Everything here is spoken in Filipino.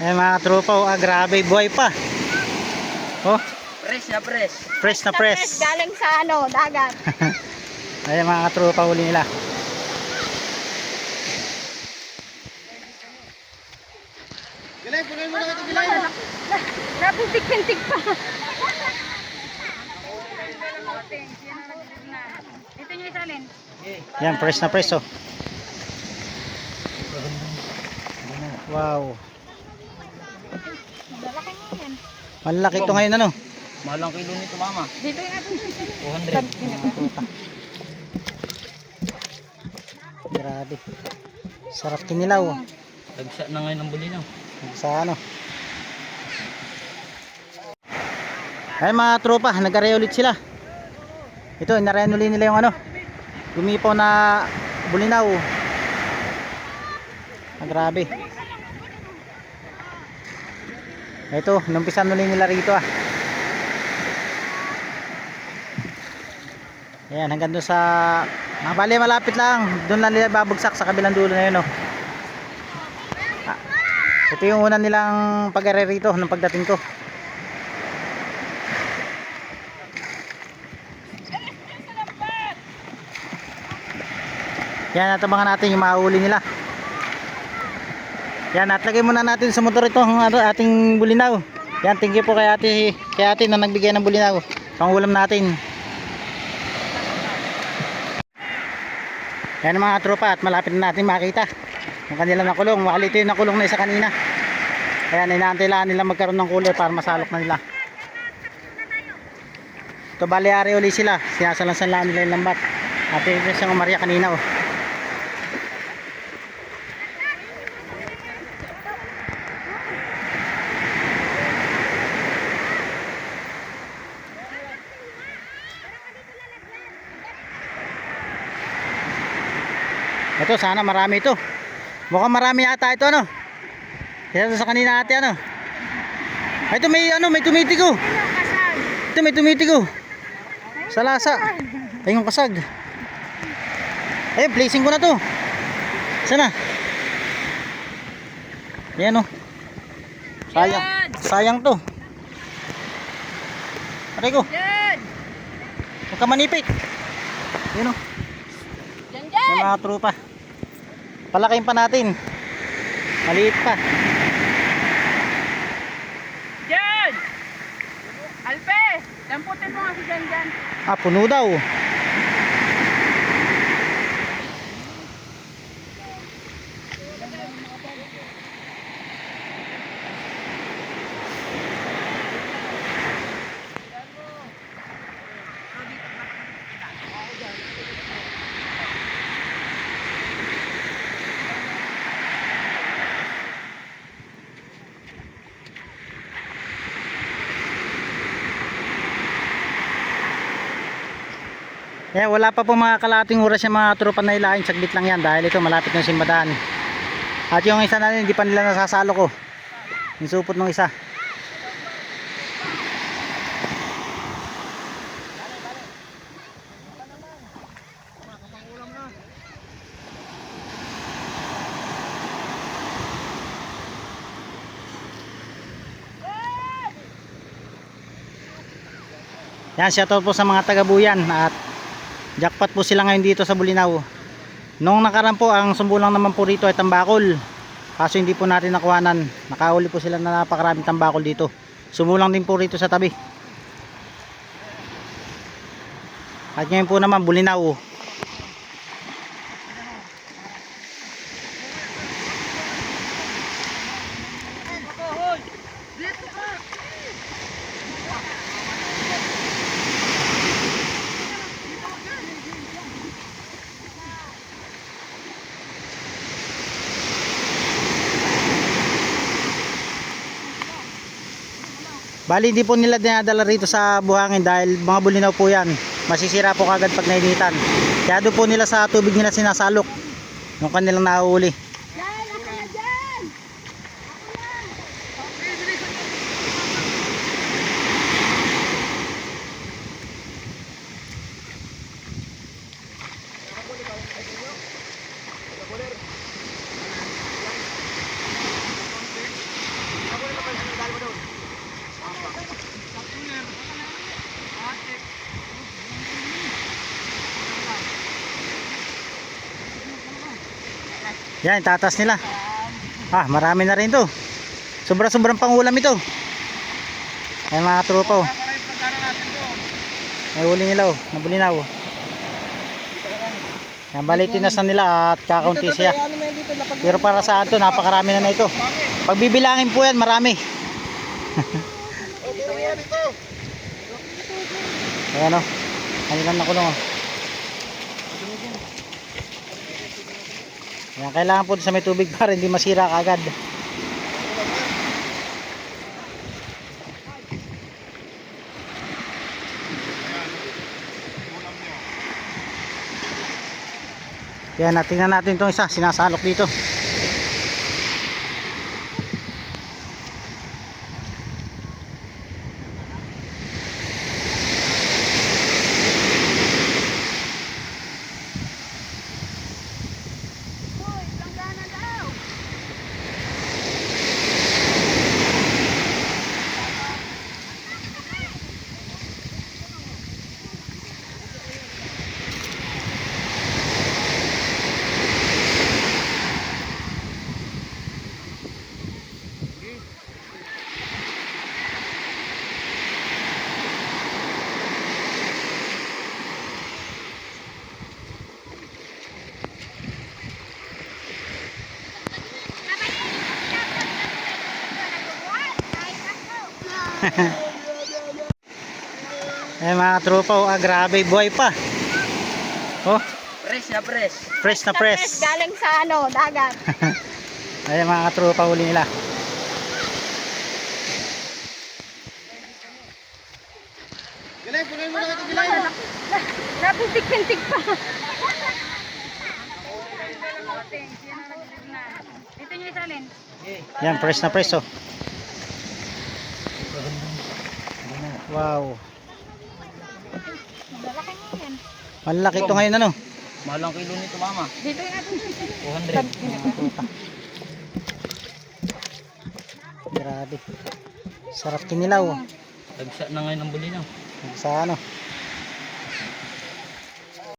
Eh mga tropa, oh, ah, grabe, buhay pa. Oh, Press na press. fresh na press. Galing sa ano, dagat. Ayan mga tropa, huli nila. Napintig-pintig pa. Ito nyo isalin. Yan, fresh na fresh, oh. Wow. Malaki nga yan. Malaki ito ngayon, ano? Malang kilo nito mama. Dito yung ating 200. Grabe. Sarap kinilaw. oh. Tagsa na ngayon ang buli no. Sa ano. Ay mga tropa, nag-array ulit sila. Ito, inarayan ulit nila yung ano. Gumipaw na bulinaw. Ah, grabe. Ito, numpisan ulit nila rito ah. Ayan, hanggang doon sa... Ah, bali, malapit lang. Doon lang nila babagsak sa kabilang dulo na yun oh. Ito yung una nilang pag-aray rito ng pagdating ko. Yan, natabangan natin yung mahuli nila. Yan, at lagay muna natin sa motor ito ang ano, ating bulinaw. Yan, thank you po kay ate, kay ate na nagbigay ng bulinaw. Pang ulam natin. Yan mga tropa at malapit na natin makita yung kanilang nakulong. Wali ito yung nakulong na isa kanina. Ayan, inaantay lang nila magkaroon ng kulay para masalok na nila. Ito baliari uli sila. Sinasalansan lang nila yung lambat. At ito siyang Maria kanina oh. Ito sana marami ito. Mukhang marami yata ito ano. Kaya sa kanina ate ano. Ito may ano, may tumitigo. Ito may tumitigo. Sa lasa. Ay, yung kasag. Ayun, placing ko na to. Sana? Yan oh. Sayang. Sayang to. Aray ko. Huwag ka manipik. Yan oh. Yan dyan! Yung mga trupa. Palakihin pa natin. Maliit pa. Yan! Alpe! Damputin mo nga si Jan Jan. Ah, puno daw. Eh, wala pa po mga kalating oras yung mga tropa na ilahin. Saglit lang yan dahil ito malapit ng simbadaan. At yung isa na hindi pa nila nasasalo ko. Yung supot ng isa. Yan, shoutout po sa mga taga-buyan at jackpot po sila ngayon dito sa Bulinaw. Nung nakaraan po, ang sumbulang naman po rito ay tambakol. Kaso hindi po natin nakuhanan. Nakahuli po sila na napakaraming tambakol dito. Sumulang din po rito sa tabi. At ngayon po naman, Bulinaw. Bali hindi po nila dinadala rito sa buhangin dahil mga bulinaw po yan. Masisira po kagad pag nainitan. Kaya doon po nila sa tubig nila sinasalok. Yung kanilang nahuli. Yan, tatas nila. Ah, marami na rin to. Sobra-sobrang pangulam ito. Ayan mga tropa oh. May huli nila oh, nabulinaw oh. Yan, balitinas na nila at kakaunti siya. Pero para sa ato, napakarami na na ito. Pag bibilangin po yan, marami. Ayan oh. Kanilang nakulong oh. Ayan, kailangan po sa may tubig para hindi masira kagad. Yan, at tingnan natin itong isa, sinasalok dito. Eh mga tropa, oh, ah, grabe, buhay pa. Oh, Press na press. fresh na press. Galing sa ano, dagat. Ayan mga tropa, huli nila. Napintig-pintig pa. Ito niyo isalin. Yan, fresh na fresh oh. Wow. Malaki nga yan. Malaki ito ngayon ano. Mahal ang kilo nito mama. Dito yung ating 200. Grabe. Sarap kinilaw. Dagsa na ngayon ang bulinaw. Sa ano.